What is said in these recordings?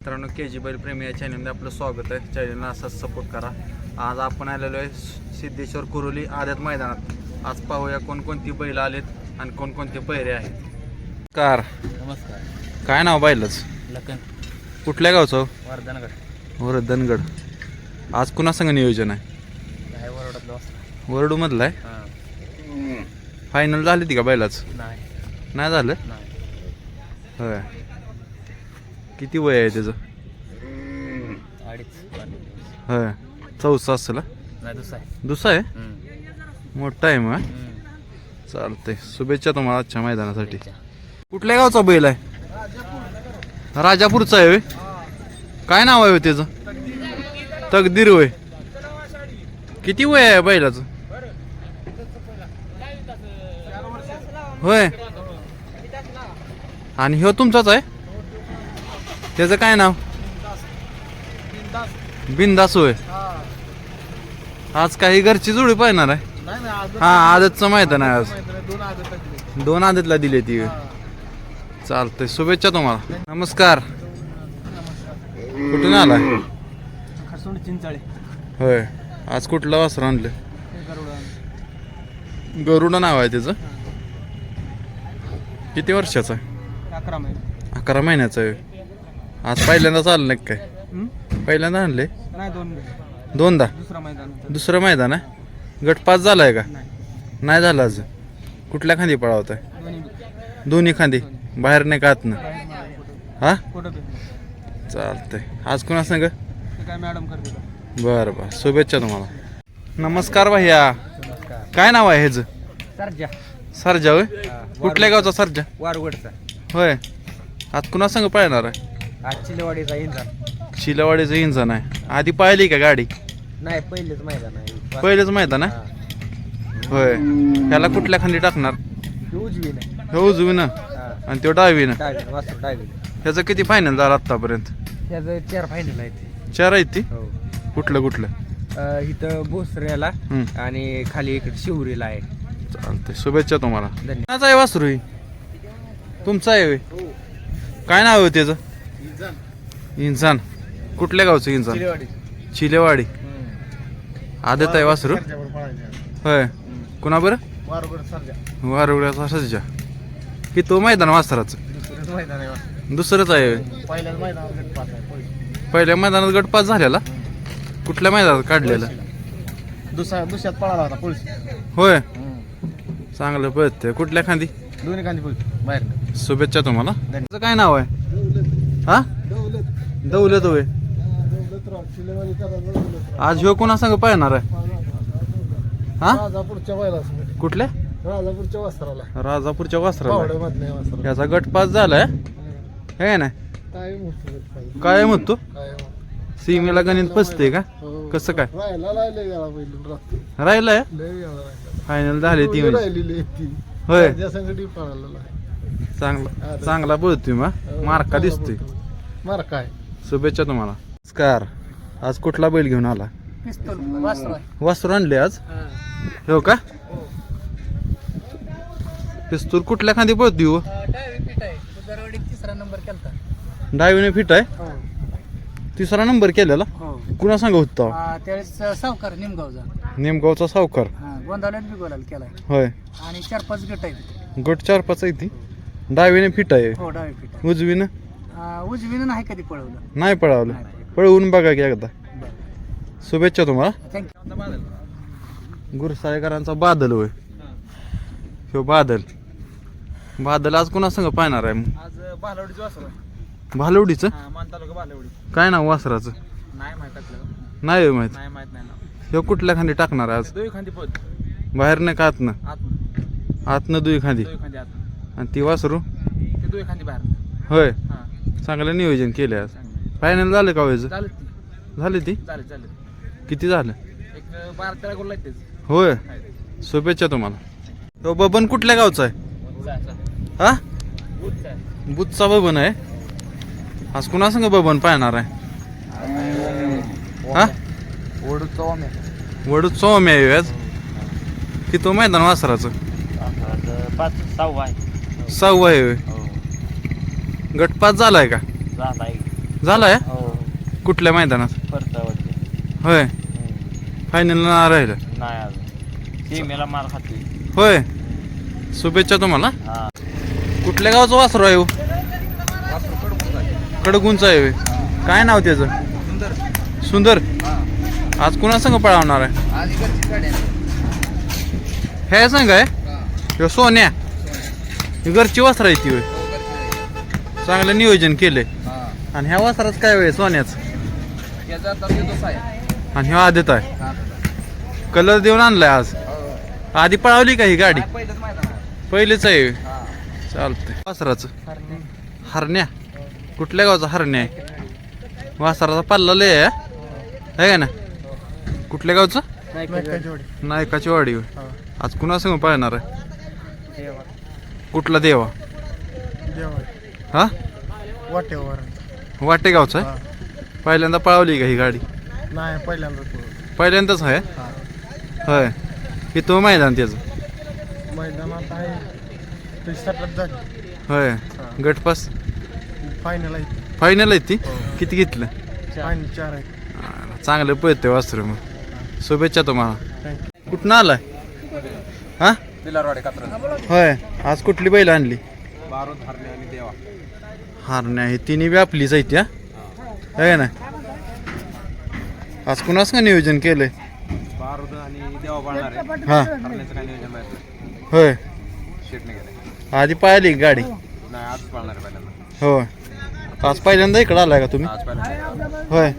मित्रांनो के जी बैल प्रेमी या चॅनलमध्ये आपलं स्वागत आहे. चॅनलला असाच सपोर्ट करा. आज आपण आलेलो आहे सिद्धेश्वर कुरोली आद्यात मैदानात. आज पाहूया कोणकोणती बैल आलेत आणि कोणकोणते पैरे आहेत. कार. नमस्कार. काय नाव बैलच? लखन. कुठल्या गावचं वर्धनगड. वरदनगड आज कुणा संग नियोजन आहे? काय वरवडातलं वाजता वरडूमधलं आहे? हां. फायनल झाली ती का बैलाच? नाही. नाही झालं? नाही. होय. किती वय आहे त्याचं? अडीच होय. चौसा असेल दुसरा आहे. दुसरा आहे? हम्म. मोठा आहे मग. चालतंय. शुभेच्छा तुम्हाला आजच्या मैदानासाठी. कुठल्या गावचा बैल आहे? राजापूरचा आहे? काय नाव आहे त्याचं? तकदीर होय. किती वय आहे बैलाचं? होय. आणि ह्यो तुमचाच आहे? त्याचं काय नाव? बिंदास होय. आज काही घरची जोडी पाहणार आहे. हा आदतचं मैदान आहे आज. दोन आदतला दिली ती. चालतंय शुभेच्छा तुम्हाला. नमस्कार. कुठून आला चिंचाळे होय आज कुठलं वस्त्र आणलं? गरुडा नाव आहे त्याचं. किती वर्षाचं आहे? अकरा महिन्याचं आहे. आज पहिल्यांदा चाललं नाही काय? पहिल्यांदा आणले? नाही दोन. दोनदा? दुसरा मैदान. दुसरं मैदान आहे? गट पास झालाय का? नाही. नाही झालं अजून. कुठल्या खांदी पळावत आहे दोन्ही दोन्ही खांदी? बाहेर नाही का आतनं? हा? कुठं चालतंय. आज कुणा सांग काय मॅडम करते बरं बरं. शुभेच्छा तुम्हाला. नमस्कार भैया. काय नाव आहे ह्याचं? सरजा. सरजा होय? कुठल्या गावचा सरजा? वारवडचा होय. आज कुणा संग पळणार आहे? आज चिलेवाडीचा इंधन. शिलावाडीचं इंजन आहे. आधी पाहिली का गाडी? नाही पहिलेच मैदान आहे. पहिलेच मैदान आहे? हा. होय. ह्याला कुठल्या खांदी टाकणार? ही उजवी नाही हे उजवीनं? हा. आणि तो डावीनं? डावी वासरू डावी ह्याचं किती फायनल झालं आत्तापर्यंत? त्याचं चार फायनल आहे ते चार आहेत ती? हो. कुठलं कुठलं? अ, इथं भोसऱ्याला हम्म. आणि खाली इकडे शिवरीला आहे. चालतंय. शुभेच्छा तुम्हाला. धन्यवाद कोणाचा आहे वासरू? ही तुमचं आहे होय? काय नाव आहे त्याचं? इंसान कुठल्या गावचं इंसान चिलेवाडी. आदत आहे वासरू? होय. कुणा बरं वारुगड्याचा सज्जा की तो मैदान वासराचं? दुसरंच आहे. पहिल्या मैदानात गट पास झालेला? कुठल्या मैदानात काढलेला? दुसऱ्या दुसऱ्यात पळाला होता पुलिस होय. चांगलं पळतंय कुठल्या खांदी? दोन्ही बाहेर. शुभेच्छा तुम्हाला. त्याचं काय नाव आहे? हा? दौलत होय. आज ह्यो कोणा सांग पाहणार आहे? हा? राजापूरच्या बैला कुठल्या? राजापूरच्या वस्त्राला राजापूरच्या वस्त्राला याचा गट पास झालाय. हे ना काय काय म्हणतो? सीमेला गणित पसते का? कसं काय? राहायला राहिले गेला पहिले राहिलंय? लय गेला राहिला. फायनल झाली ती म्हणजे. राहिलेली ती. होय. त्या पळालेला चांगला चांगला बोलतोय मग. मार्का दिसतोय. मार काय शुभेच्छा तुम्हाला. नमस्कार. आज कुठला बैल घेऊन आला? वासरू आणले आज? हो. का? पिस्तूर कुठल्या खांदी पळती हो तिसरा नंबर केलता. डावीने फिट आहे? तिसरा नंबर केलेला? कुणा सांग होता त्यावेळेस सावकार निमगावचा. नेमगावचा सावकार. केलाय होय. आणि चार पाच गट आहेत. गट चार पाच आहे ती. डावीने फिट आहे. हो डावी पीठ उजवीनं? उजवीनं नाही कधी पळवलं. नाही पळावलं. पळवून बघा की एकदा. शुभेच्छा तुम्हाला. थँक्यू गुरसाळेकरांचा बादल होय. ह्यो बादल. बादल आज कुणा संग पाहणार आहे? मग आज बालवडीचं वासर आहे. भालवडीचं? हा मान तालुका बालवडी काय नाव वासराचं? नाही माहीत आपल्याला. नाही होय माहीत. नाही माहीत नाही ना ह्यो कुठल्या खांदी टाकणार आहे आज? दोई खांदी पद बाहेर नाही का आतनं? आत. आतनं दुई खांदी. दोई खांदी आत आणि ती वासरू? ते खांदी बाहेर होय. हा. चांगलं नियोजन केले आज फायनल झालं का व्हायचं? झाली ती? किती झालं? एक बारा तेरा गोल आहेत त्याचे होय. शुभेच्छा तुम्हाला. तो बबन कुठल्या गावचा आहे? हा? बुधचा बबन आहे? आज कुणा संग बबन पाहणार आहे? हा? वडू चौम्या. आहे आज की तो मैदान वासराचं? पाच सहावा आहे. सहावं आहे होय. गटपात झालाय का? झालाय. हो. कुठल्या मैदानात? परतावरती. होय. फायनल राहिलं. नाही अजून. सीमेला मार खाते होय. शुभेच्छा तुम्हाला. हा. कुठल्या गावचं वासरू आहे हो? कडगुंच आहे होय. काय नाव त्याचं? सुंदर. आज कुणा संघ पळवणार आहे? हे संघ आहे? ह्यो सोन्या. ही घरची वासर आहे ती होय. चांगलं नियोजन केलंय. आणि ह्या वासराच काय वेळ सोन्याच. आणि ह्यो आदित आहे. कलर देऊन आणलाय आज. आधी पळवली का ही गाडी? पहिलेच आहे. चालतंय. वासराचं. हरण्या. कुठल्या गावचा हरण्या आहे? वासराचा पल्ला लय आहे हा? आहे का ना कुठल्या गावचं? नायकाची वाडी. आज कुणा संग पाळणार आहे? कुठला देवा. हा? वाटेवर. वाटे गावचा आहे पहिल्यांदा पळवली का ही गाडी? नाही पहिल्यांदा पहिल्यांदाच आहे? होय. की तो मैदान त्याचं? मैदानात आहे. होय. गटपास फायनल आहे. फायनल आहे ती? किती घेतलं? फायनल चार आहे. हा, चांगलं पळतंय वासरू मग. शुभेच्छा तुम्हाला. कुठनं आलाय? हा? होय. आज कुठली बैल आणली? बारूद हरणे आणि देवा. हारण्या हे तिन्ही बी आपलीच आहेत त्या आहे ना आज कुणाच का नियोजन केलंय? आहे. हा. होय. आधी पाहिली गाडी? आहे होय. आज पहिल्यांदा इकडं आलाय का तुम्ही? होय.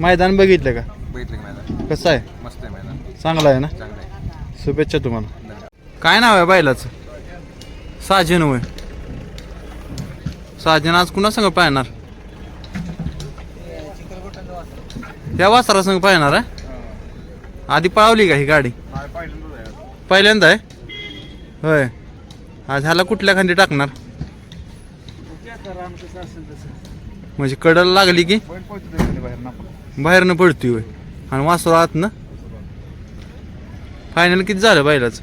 मैदान बघितलं का? कसं आहे? आहे चांगलं आहे ना? आहे. शुभेच्छा तुम्हाला. काय नाव आहे बैलाचं साजन होय. साजन आज कुणा संग पाहणार? या वासरा संग पाहणार आहे आधी पळवली का ही गाडी? पहिल्यांदा आहे? होय. आज ह्याला कुठल्या खांदी टाकणार? म्हणजे कडल लागली की? बाहेरनं पडती होय. आणि वासरू आत ना फायनल किती झालं बैलाचं?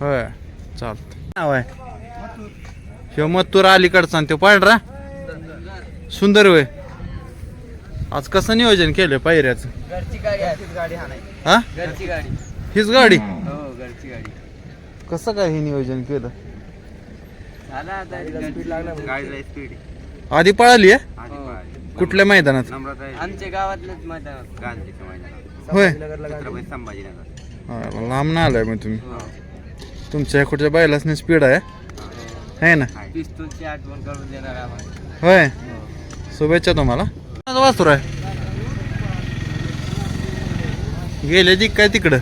होय. चालतं नाव आहे? शिव मत्तूर अलीकडचा आणि तो पांढरा? सुंदर होय. आज कसं नियोजन केलं पायऱ्याचं? घरची गाडी आहे. गाडी हा नाही हा? घरची गाडी. हीच गाडी? हो घरची गाडी. कसं काय हे नियोजन केलं? झाला आता. स्पीड लागला गाडीला स्पीड आधी पळाली आहे? कुठल्या मैदानात? आमच्या गावातलंच मैदानात. गांधीच्या मैदानात. होय. छत्रपती संभाजीनगर. हा, लांब ना आलाय मग तुम्ही. तुमच्या कुठच्या बैलाच स्पीड आहे. है ना? पिस्तूलची आठवण करून देणार आम्हाला. होय. शुभेच्छा तुम्हाला. माझा वासुर आहे गेले ती काय तिकडं?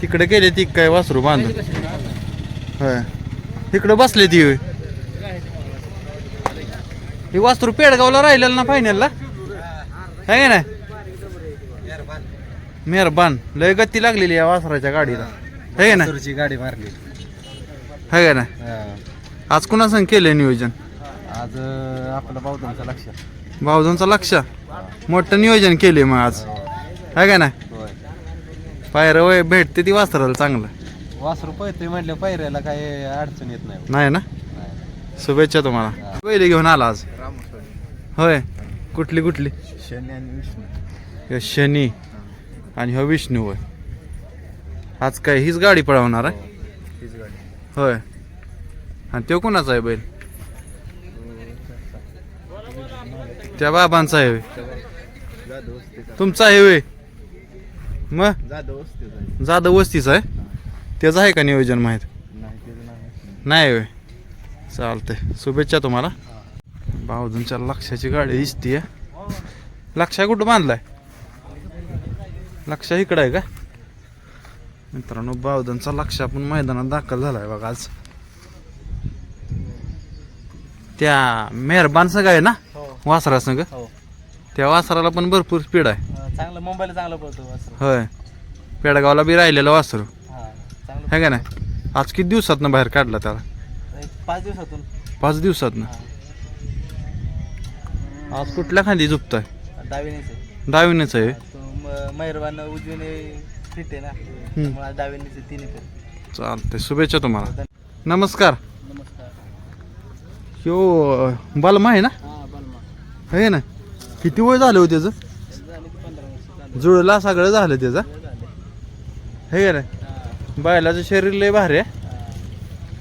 तिकडे गेले ती काय वासरू बांधून? होय. तिकडं बसले ती होय. ही वासरू पेडगावला राहिलेलं ना फायनलला आहे ना? मेहरबान. लय गती लागलेली या वासराच्या गाडीला. आहे ना? गाडी मारली. आहे ना? आज कुणा संग केलंय नियोजन? आज आपलं बौद्धांचं लक्ष. भाऊजांचा लक्ष? मोठं नियोजन केले मग आज. आहे का ना? होय. पायरं वय भेटते ती वासराला चांगलं. वासरू पळते म्हटलं पैऱ्याला काही अडचण येत नाही. नाही ना? शुभेच्छा तुम्हाला. पहिले घेऊन आला आज. होय. कुठली कुठली? शनी आणि विष्णू. शनी आणि ह्यो विष्णू होय. आज काय हीच गाडी पळवणार आहे? हीच गाडी. होय. आणि तो कोणाचा आहे बैल? त्या बाबांचा आहे होय. जाधव वस्ती तुमचा आहे होय. मग जाधव जाधव वस्तीचा आहे? त्याचं आहे का नियोजन माहीत? नाही नाव नाही होय. चालतंय. शुभेच्छा तुम्हाला. भाऊजूंच्या लक्षाची गाडी दिसतीय. लक्षा कुठं बांधलाय? लक्षा इकडं आहे का? मित्रांनो बावधनचा लक्ष आपण मैदानात दाखल झालाय बघा आज. त्या मेहरबान संघ आहे ना? हो. वासरा संघ? हो. त्या वासराला पण भरपूर स्पीड आहे. चांगलं मुंबईला चांगलं होय. पेडगावला बी राहिलेलं वासरू. हा आहे का नाही? आज किती दिवसातनं बाहेर काढला त्याला? पाच दिवसातून. पाच दिवसातनं? आज कुठल्या खांदी झुपताय? डावीनेच डावीनेच आहे. मेहरबान उजवीने फिट आहे ना पण चालतंय शुभेच्छा तुम्हाला. नमस्कार. नमस्कार. ह्यो बलमा आहे ना? आहे ना? किती वय झालं हो त्याचं? जुळला सगळं झालं त्याचं? हे का ना बैलाचं शरीर लय भारी आहे.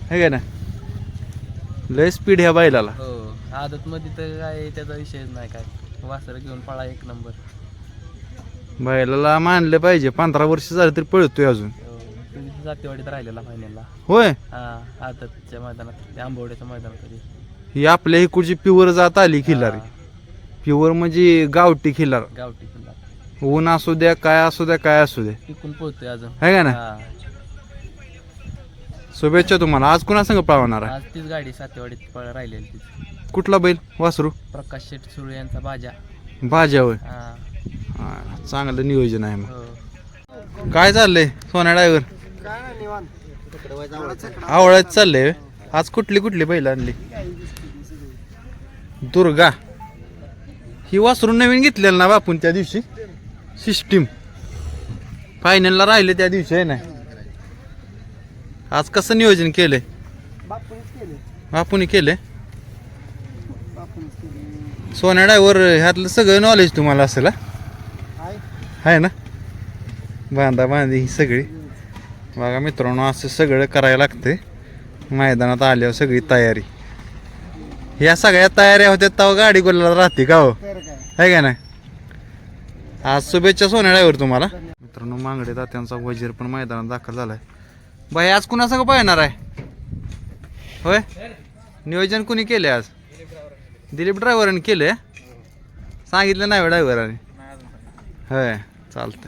हे. का ना लय स्पीड ह्या बैलाला. हो आदत मध्ये तर काय त्याचा विषयच नाही काय. वासर घेऊन पळा एक नंबर. बैलाला मानलं पाहिजे. पंधरा वर्ष झालं तरी पळतोय अजून. हो, जातेवाडीत राहिलेला फायनलला होय? हा आदतच्या मैदानात त्या आंबवड्याच्या मैदानात कधी? ही आपल्या इकडची प्युअर जात आली खिल्लारी हा, प्युअर म्हणजे गावठी खिल्लार गावठी किल्ला ऊन असू द्या काय असू द्या काय असू द्या. टिकून पोहतोय अजून. है का ना हा. शुभेच्छा तुम्हाला. आज कुणा संग पावणार आहे? आज तीच गाडी सातेवाडीत पळ राहिलेली तीच. कुठला बैल? वासरू? प्रकाश शेठ सुरू यांचा बाजा भाज्या होय. हा. हा, चांगलं नियोजन आहे मग. काय चाललंय सोन्या ड्रायव्हर आवळ्यात चाललंय होय? आज कुठली कुठली बैल आणली? दुर्गा. ही वासरून नवीन घेतलेलं ना बापून त्या दिवशी? सिस्टीम फायनलला राहिले त्या दिवशी आहे ना? आज कसं नियोजन केलंय? बापून केले सोन्या ड्रायव्हर ह्यातलं सगळं नॉलेज तुम्हाला असेल हा? आहे ना? बांधा बांधी ही सगळी. बघा मित्रांनो असं सगळं करायला लागते मैदानात आल्यावर सगळी तयारी. ह्या सगळ्या तयाऱ्या होत्या तेव्हा गाडी कोणाला राहते का हो? आहे का नाही? आज शुभेच्छा सोन्या ड्रायव्हर तुम्हाला. मित्रांनो मांगडे तात्यांचा वजीर पण मैदानात दाखल झालाय. बाई आज कुणा सगळं पाहणार आहे? होय? नियोजन कुणी केले आज? दिलीप ड्रायव्हरांनी केले सांगितलं नाही ड्रायव्हरांनी? होय. चालतं